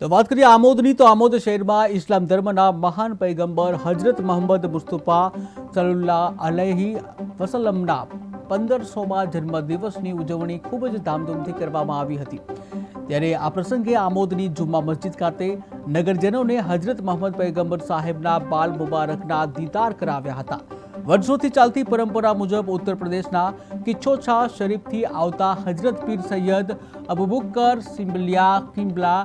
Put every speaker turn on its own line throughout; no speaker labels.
તો વાત કરીએ આમોદની, તો આમોદ શહેરમાં ઇસ્લામ ધર્મના મહાન પૈગંબર હજરત મોહમ્મદ મુસ્તફા સલુલ્લા અલહી વસલમના પંદરસોમાં જન્મદિવસની ઉજવણી ખૂબ જ ધામધૂમથી કરવામાં આવી હતી. ત્યારે આ પ્રસંગે આમોદની જુમ્મા મસ્જિદ ખાતે નગરજનોને હજરત મોહમ્મદ પૈગંબર સાહેબના બાલ મુબારકના દીદાર કરાવ્યા હતા. વર્ષોથી ચાલતી પરંપરા મુજબ ઉત્તર પ્રદેશના કિચ્છોછા શરીફથી આવતા હજરત પીર સૈયદ અબુબુકર સિમ્બલિયા કિમ્બલા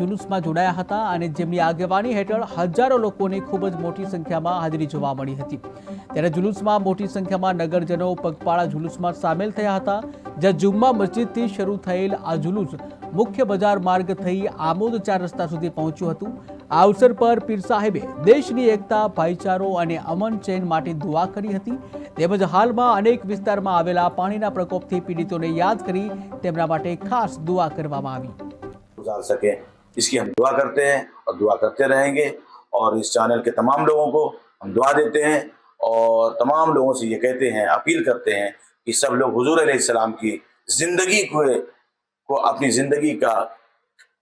જુલુસમાં જોડાયા હતા અને જેમની આગેવાની હેઠળ હજારો લોકોની ખૂબ જ મોટી સંખ્યામાં હાજરી જોવા મળી હતી. ત્યારે જુલુસમાં મોટી સંખ્યામાં નગરજનો પગપાળા જુલુસમાં સામેલ થયા હતા. જ્યાં જુમ્મા મસ્જિદથી શરૂ થયેલ આ જુલુસ મુખ્ય બજાર માર્ગ થઈ આમોદ ચાર રસ્તા સુધી પહોંચ્યું હતું. આ અવસર પર પીર સાહેબે દેશની એકતા, ભાઈચારો અને અમન ચેન માટે દુઆ કરી હતી. તેમજ હાલમાં અનેક વિસ્તારમાં આવેલા પાણીના પ્રકોપથી પીડિતોને યાદ કરી તેમના માટે ખાસ દુઆ કરવામાં આવી.
اس کی ہم دعا کرتے ہیں اور دعا کرتے رہیں گے اور اس چینل کے تمام لوگوں کو ہم دعا دیتے ہیں اور تمام لوگوں سے یہ کہتے ہیں اپیل کرتے ہیں کہ سب لوگ حضور علیہ السلام کی زندگی کو, کو اپنی زندگی کا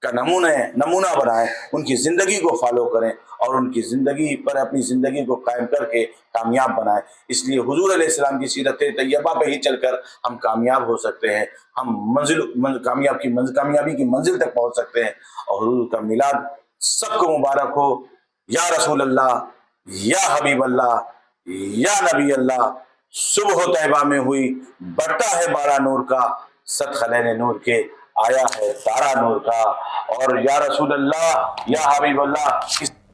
کا نمونہ ہے نمونہ بنائیں ان کی زندگی کو فالو کریں اور ان کی زندگی پر اپنی زندگی کو قائم کر کے کامیاب بنائیں۔ اس لیے حضور علیہ السلام کی سیرت طیبہ پہ ہی چل کر ہم کامیاب ہو سکتے ہیں۔ ہم منزل, کامیاب کی منزل کامیابی کی منزل تک پہنچ سکتے ہیں۔ اور حضور کا میلاد سب کو مبارک ہو۔ یا رسول اللہ یا حبیب اللہ یا نبی اللہ صبح و طیبہ میں ہوئی بڑھتا ہے بارہ نور کا ست خلین نور کے۔ आया है तारा नूर का। और या रसूल अल्लाह या हबीब अल्लाह